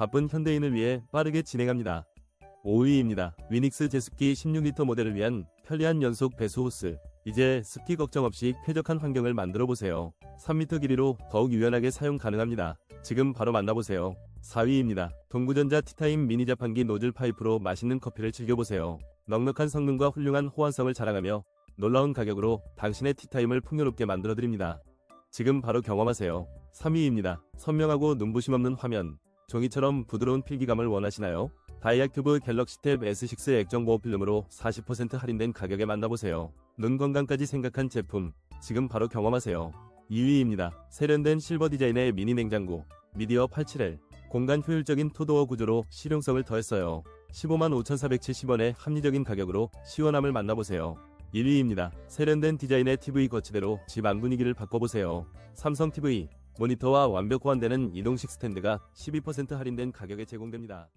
바쁜 현대인을 위해 빠르게 진행합니다. 5위입니다. 위닉스 제습기 16리터 모델을 위한 편리한 연속 배수 호스. 이제 습기 걱정 없이 쾌적한 환경을 만들어 보세요. 3m 길이로 더욱 유연하게 사용 가능합니다. 지금 바로 만나보세요. 4위입니다. 동구전자 티타임 미니 자판기 노즐 파이프로 맛있는 커피를 즐겨보세요. 넉넉한 성능과 훌륭한 호환성을 자랑하며 놀라운 가격으로 당신의 티타임을 풍요롭게 만들어드립니다. 지금 바로 경험하세요. 3위입니다. 선명하고 눈부심 없는 화면. 종이처럼 부드러운 필기감을 원하시나요? 다이아큐브 갤럭시 탭 S6 액정 보호 필름으로 40% 할인된 가격에 만나보세요. 눈 건강까지 생각한 제품. 지금 바로 경험하세요. 2위입니다. 세련된 실버 디자인의 미니 냉장고. 미디어 87L. 공간 효율적인 투도어 구조로 실용성을 더했어요. 15만 5,470원의 합리적인 가격으로 시원함을 만나보세요. 1위입니다. 세련된 디자인의 TV 거치대로 집 안 분위기를 바꿔보세요. 삼성 TV 모니터와 완벽 호환되는 이동식 스탠드가 12% 할인된 가격에 제공됩니다.